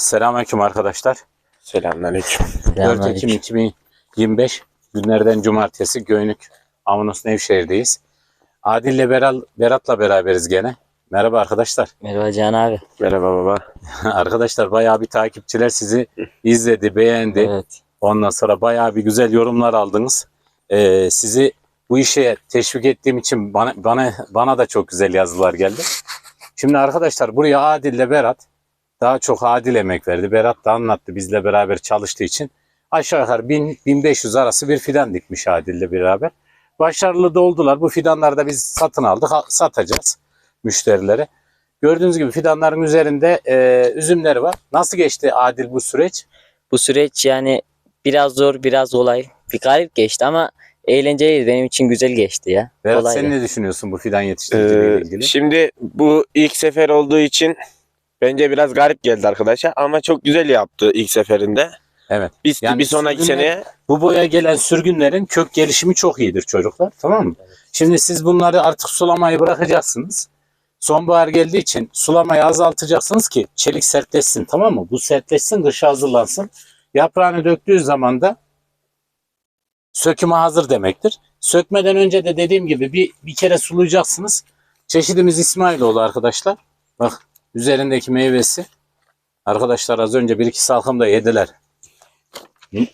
Selamünaleyküm arkadaşlar. Selamünaleyküm. 4 Ekim 2025 günlerden cumartesi Göynük Avanos Nevşehir'deyiz. Adil ile Beral, Berat'la beraberiz gene. Merhaba arkadaşlar. Merhaba Can abi. Merhaba baba. arkadaşlar bayağı bir takipçiler sizi izledi, beğendi. Evet. Ondan sonra bayağı bir güzel yorumlar aldınız. Ee, sizi bu işe teşvik ettiğim için bana, bana, bana da çok güzel yazılar geldi. Şimdi arkadaşlar buraya Adil ile Berat daha çok Adil emek verdi. Berat da anlattı bizle beraber çalıştığı için. Aşağı yukarı 1000-1500 arası bir fidan dikmiş Adil ile beraber. Başarılı da oldular. Bu fidanları da biz satın aldık. Satacağız müşterilere. Gördüğünüz gibi fidanların üzerinde e, üzümleri var. Nasıl geçti Adil bu süreç? Bu süreç yani biraz zor biraz kolay. Bir garip geçti ama eğlenceliydi. Benim için güzel geçti ya. Berat Kolaydı. sen ne düşünüyorsun bu fidan yetiştiriciliğiyle Ee, ilgili? şimdi bu ilk sefer olduğu için bence biraz garip geldi arkadaşa ama çok güzel yaptı ilk seferinde. Evet. Biz Yani bir sonraki sürgünler- seneye Bu boya gelen sürgünlerin kök gelişimi çok iyidir çocuklar. Tamam mı? Şimdi siz bunları artık sulamayı bırakacaksınız. Sonbahar geldiği için sulamayı azaltacaksınız ki çelik sertleşsin tamam mı? Bu sertleşsin kışa hazırlansın. Yaprağını döktüğü zaman da söküme hazır demektir. Sökmeden önce de dediğim gibi bir, bir kere sulayacaksınız. Çeşidimiz İsmailoğlu arkadaşlar. Bak üzerindeki meyvesi. Arkadaşlar az önce bir iki salkım da yediler.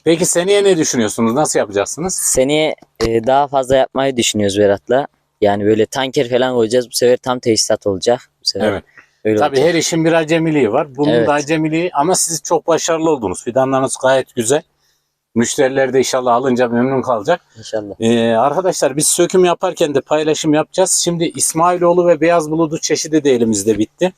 Peki seneye ne düşünüyorsunuz? Nasıl yapacaksınız? Seneye e, daha fazla yapmayı düşünüyoruz Berat'la. Yani böyle tanker falan koyacağız. Bu sefer tam tesisat olacak. Bu sefer Evet. öyle Tabii olacak. her işin bir acemiliği var. Bunun Evet. da acemiliği ama siz çok başarılı oldunuz. Fidanlarınız gayet güzel. Müşteriler de inşallah alınca memnun kalacak. İnşallah. Ee, arkadaşlar biz söküm yaparken de paylaşım yapacağız. Şimdi İsmailoğlu ve Beyaz Buludu çeşidi de elimizde bitti.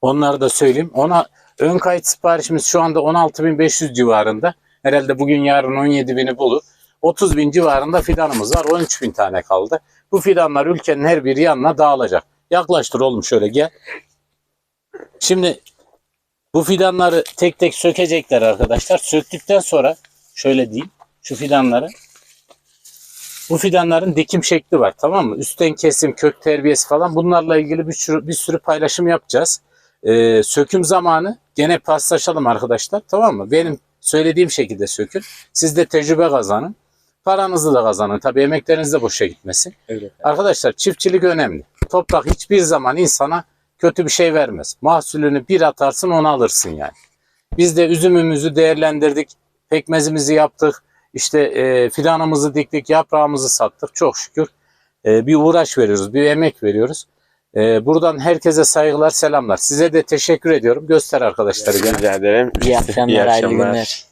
Onları da söyleyeyim. Ona ön kayıt siparişimiz şu anda 16.500 civarında. Herhalde bugün yarın 17.000'i bulur. 30.000 civarında fidanımız var. 13.000 tane kaldı. Bu fidanlar ülkenin her bir yanına dağılacak. Yaklaştır oğlum şöyle gel. Şimdi bu fidanları tek tek sökecekler arkadaşlar. Söktükten sonra şöyle diyeyim. Şu fidanları bu fidanların dikim şekli var tamam mı? Üstten kesim, kök terbiyesi falan bunlarla ilgili bir sürü, bir sürü paylaşım yapacağız. Ee, söküm zamanı gene paslaşalım arkadaşlar tamam mı? Benim söylediğim şekilde sökün. Siz de tecrübe kazanın. Paranızı da kazanın. Tabii emekleriniz de boşa gitmesin. Öyle. Arkadaşlar çiftçilik önemli. Toprak hiçbir zaman insana kötü bir şey vermez. Mahsulünü bir atarsın onu alırsın yani. Biz de üzümümüzü değerlendirdik. Pekmezimizi yaptık. İşte e, fidanımızı diktik. Yaprağımızı sattık. Çok şükür. E, bir uğraş veriyoruz. Bir emek veriyoruz. E, buradan herkese saygılar selamlar. Size de teşekkür ediyorum. Göster arkadaşları rica ederim. İyi akşamlar, İyi hayırlı akşamlar. günler.